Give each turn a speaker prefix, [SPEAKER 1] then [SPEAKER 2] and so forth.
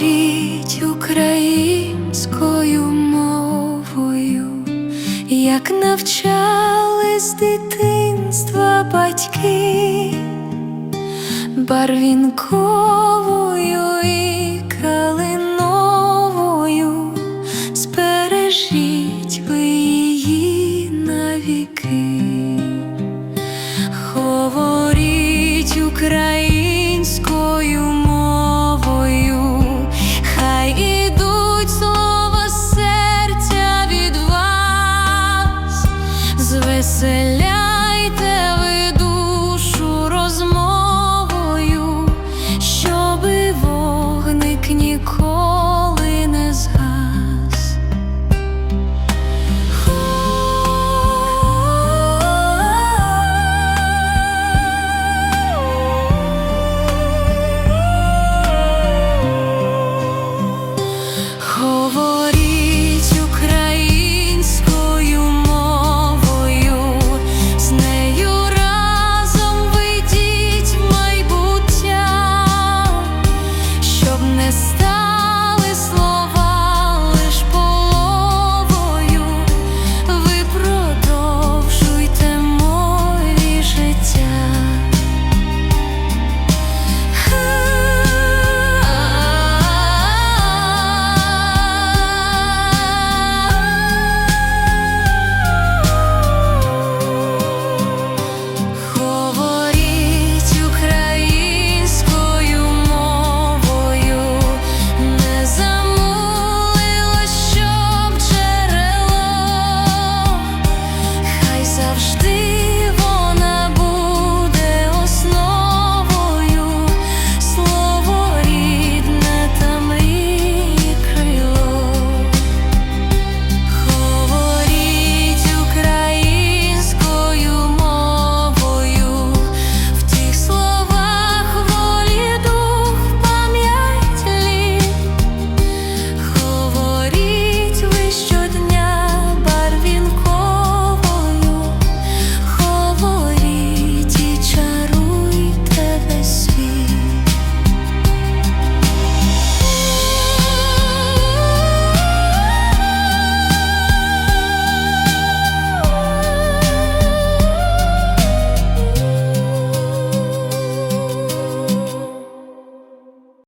[SPEAKER 1] говоріть українською мовою, як навчали з дитинства батьки, барвінковою і калиновою, спережіть ви її навіки. ніколи.